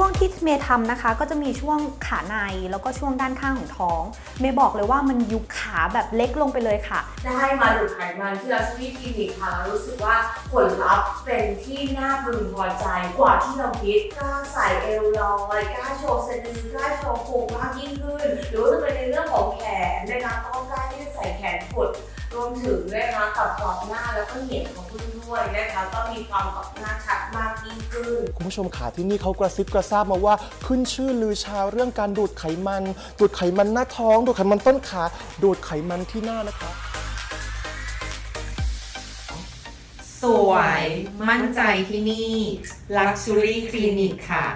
วงที่เมย์ทำนะคะ ก็จะมีช่วงขาในแล้วก็ช่วงด้านข้างของท้อง เมย์บอกเลยว่ามันยุบขาแบบเล็กลงไปเลยค่ะ ได้มาดูดไขมันที่เราที่คลินิกค่ะแล้วรู้สึกว่าผลลัพธ์เป็นที่น่าพึงพอใจกว่าที่เราคิดกล้าใส่เอลลอยกล้าโชว์สะดือกล้าโชว์พุงมากยิ่งขึ้น หรือว่าจะเป็นในเรื่องของแขนนะคะก็กล้าที่จะใส่แขนกด รวมถึงนะคะกับกรอบหน้าแล้วก็เหนียงของพึ่งด้วยนะคะก็มีความกรอบหน้าชัดมากยิ่งขึ้น คุณผู้ชมขาที่นี่เขากระซิบกระซาบมาว่าขึ้นชื่อลือชาเรื่องการดูดไขมัน ดูดไขมันหน้าท้อง ดูดไขมันต้นขา ดูดไขมันที่หน้านะคะ สวย มั่นใจที่นี่ Luxury Clinic ค่ะ